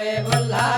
রে গোল্লা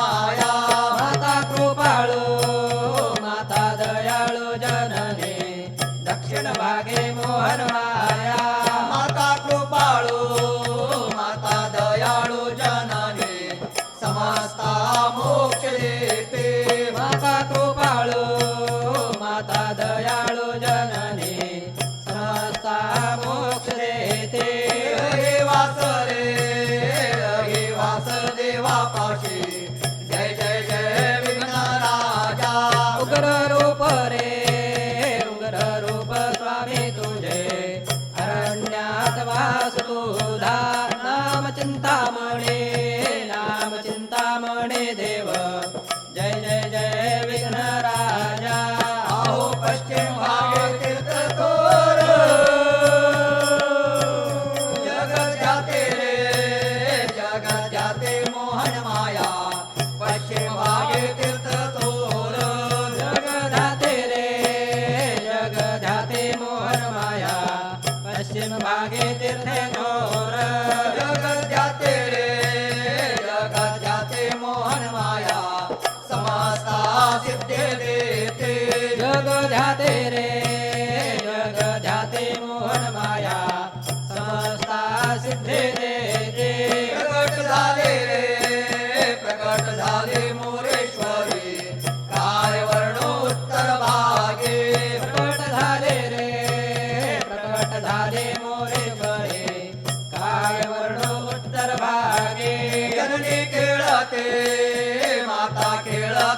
चिंतामणे राम चिंतामणे देव। जय जय जय विघ्न राजा आहो पश्चिम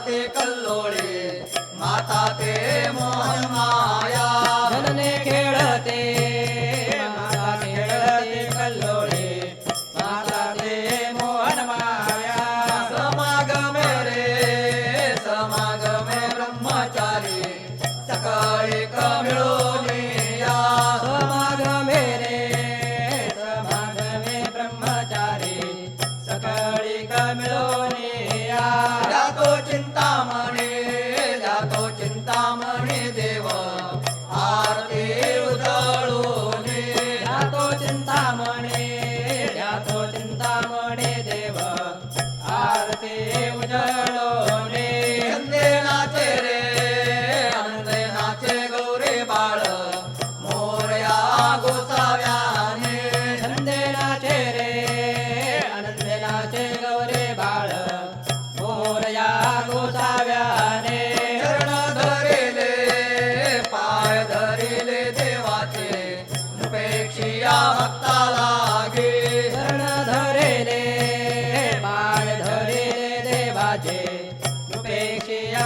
તે કલ્લોળે માતા તે મોહન માયા. ધનને ખેડ चिंतामणी देव आरती उदळूने ध्यातो चिंतामणी ध्यातो चिंतामणी देव आरती उदळूने बाळ मोरया गोसाव्याने. अंदे नाचे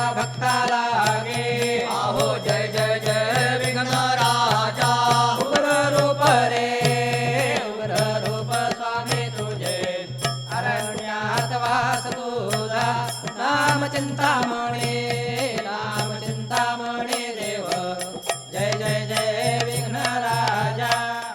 राजे रुपेक्षी या भक्ताला गे आहो जय जय जय विघ्न राजा. उग्र रूप रे उग्र रूप स्वामी तुझे. अरण्यात वास तुझा. नाम चिंतामणी.